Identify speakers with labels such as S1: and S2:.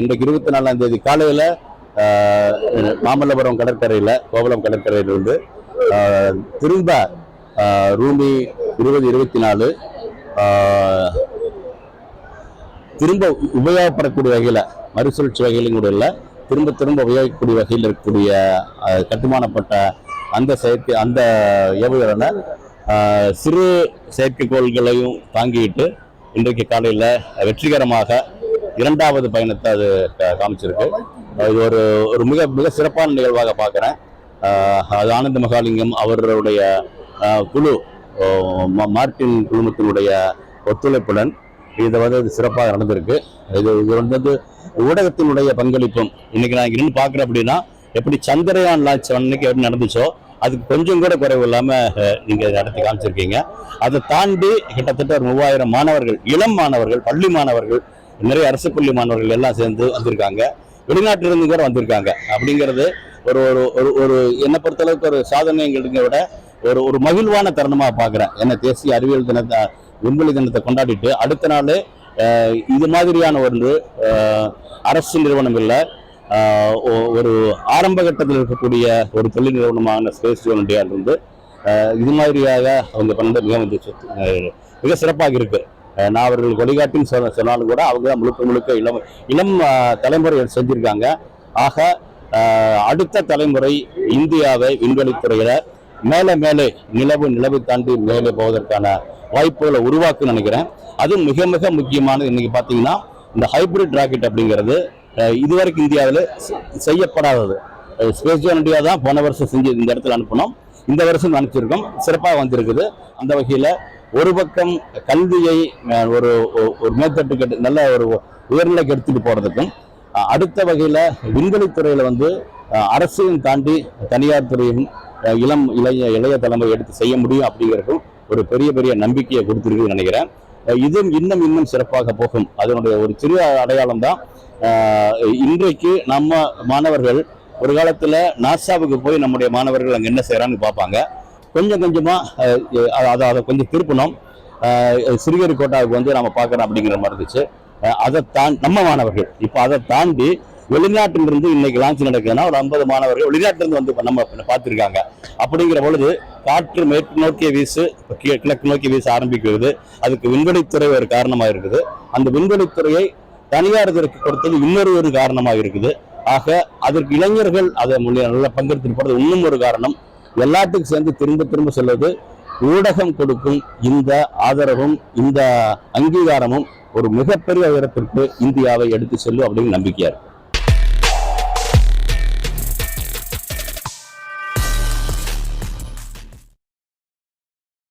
S1: இன்றைக்கு இருபத்தி நாலாம் தேதி காலையில் மாமல்லபுரம் கடற்கரையில் கோவளம் கடற்கரையிலிருந்து இருந்து திரும்ப ரூமி இருபது இருபத்தி நாலு திரும்ப உபயோகப்படக்கூடிய வகையில் மறுசுழற்சி வகையிலும் கூட இல்லை திரும்ப திரும்ப உபயோகிக்கக்கூடிய வகையில் இருக்கக்கூடிய கட்டுமானப்பட்ட அந்த செயற்கை அந்த ஏவுகணை சிறு செயற்கைக்கோள்களையும் தாங்கிட்டு இன்றைக்கு காலையில் வெற்றிகரமாக இரண்டாவது பயணத்தை அது காமிச்சிருக்கு. இது ஒரு ஒரு மிக மிக சிறப்பான நிகழ்வாக பார்க்குறேன். அது ஆனந்த மகாலிங்கம் அவருடைய குழு மார்டின் குழுமத்தினுடைய ஒத்துழைப்புடன் இது வந்து சிறப்பாக நடந்திருக்கு. இது இது வந்து ஊடகத்தினுடைய பங்களிப்பும் இன்னைக்கு நான் இருந்து பார்க்குறேன் அப்படின்னா எப்படி சந்திரயான் லான்ச் அன்னைக்கு எப்படி நடந்துச்சோ அதுக்கு கொஞ்சம் கூட குறைவு இல்லாமல் நீங்கள் நடத்தி காமிச்சிருக்கீங்க. அதை தாண்டி கிட்டத்தட்ட ஒரு மூவாயிரம் மாணவர்கள் இளம் மாணவர்கள் பள்ளி மாணவர்கள் நிறைய அரசு பள்ளி மாணவர்கள் எல்லாம் சேர்ந்து வந்திருக்காங்க. வெளிநாட்டிலிருந்து கூட வந்திருக்காங்க. அப்படிங்கிறது ஒரு ஒரு ஒரு ஒரு என்னை பொறுத்தளவுக்கு ஒரு சாதனைங்கிறத விட ஒரு ஒரு மகிழ்வான தருணமாக பார்க்குறேன். என்ன தேசிய அறிவியல் தினத்தை விண்வெளி தினத்தை கொண்டாடிட்டு அடுத்த நாள் இது மாதிரியான ஒன்று அரசு நிறுவனம் இல்லை. ஒ- ஒரு ஆரம்ப கட்டத்தில் இருக்கக்கூடிய ஒரு தொழில் நிறுவனமான ஸ்பேஸ் இருந்து ஆஹ் இது மாதிரியாக அவங்க பண்ணது மிக மிக சிறப்பாக இருக்குது நான் அவர்கள் வழிகாட்டின்னு சொன்ன சொன்னாலும் கூட அவங்க தான் முழுக்க முழுக்க இளம் இளம் தலைமுறை செஞ்சுருக்காங்க. ஆக அடுத்த தலைமுறை இந்தியாவை விண்வெளித்துறையில் மேலே மேலே நிலவு நிலவை தாண்டி மேலே போவதற்கான வாய்ப்புகளை உருவாக்குன்னு நினைக்கிறேன். அதுவும் மிக மிக முக்கியமானது. இன்னைக்கு பார்த்தீங்கன்னா இந்த ஹைபிரிட் ராக்கெட் அப்படிங்கிறது இதுவரைக்கும் இந்தியாவில் செய்யப்படாதது. ஸ்பேஸ் இந்தியா தான் போன வருஷம் செஞ்சு இந்த இடத்துல அனுப்பினோம். இந்த வருஷம் அனுப்பிச்சிருக்கோம். சிறப்பாக வந்திருக்குது. அந்த வகையில் ஒரு பக்கம் கல்வியை ஒரு ஒ- ஒரு மேத்தட்டுக்கு எடுத்து- நல்ல ஒரு உயர்நிலைக்கு எடுத்துட்டு போறதுக்கும் அடுத்த வகையில் விண்வெளித்துறையில் வந்து அரசையும் தாண்டி தனியார் துறையும் இளம் இளைய இளைய தலைமை எடுத்து செய்ய முடியும் அப்படிங்கிறதுக்கும் ஒரு பெரிய பெரிய நம்பிக்கையை கொடுத்துருக்குன்னு நினைக்கிறேன். இதுவும் இன்னும் இன்னும் சிறப்பாக போகும். அதனுடைய ஒரு சிறிய அடையாளம் தான் இன்றைக்கு நம்ம மாணவர்கள் ஒரு காலத்தில் நாசாவுக்கு போய் நம்முடைய மாணவர்கள் அங்கே என்ன செய்கிறான்னு பார்ப்பாங்க. கொஞ்சம் கொஞ்சமாக அதை அதை கொஞ்சம் திருப்பணும் அஹ், சிறுகேரிக்கோட்டாவுக்கு வந்து நம்ம பார்க்குறோம் அப்படிங்கிற மாதிரி இருந்துச்சு. அதை தான் நம்ம மாணவர்கள் இப்போ அதை தாண்டி வெளிநாட்டிலிருந்து இன்னைக்கு லான்ச் நடக்குதுன்னா ஒரு ஐம்பது மாணவர்கள் வெளிநாட்டிலிருந்து வந்து நம்ம பார்த்துருக்காங்க. அப்படிங்கிற பொழுது காற்று மேற்கு நோக்கிய வீசு கிழக்கு நோக்கி வீச ஆரம்பிக்கிறது அதுக்கு விண்வெளித்துறை ஒரு காரணமாக இருக்குது. அந்த விண்வெளித்துறையை இதற்கு கொடுத்தது இன்னொரு ஒரு காரணமாக இருக்குது. ஆக அதற்கு இளைஞர்கள் அதை முன்னே நல்லா பங்கெடுத்துட்டு போகிறது இன்னும் ஒரு காரணம். எல்லாத்துக்கும் சேர்ந்து திரும்ப திரும்ப சொல்வது ஊடகம் கொடுக்கும் இந்த ஆதரவும் இந்த அங்கீகாரமும் ஒரு மிகப்பெரிய உயரத்திற்கு இந்தியாவை எடுத்து செல்லும் அப்படின்னு நம்பிக்கையா இருக்கு.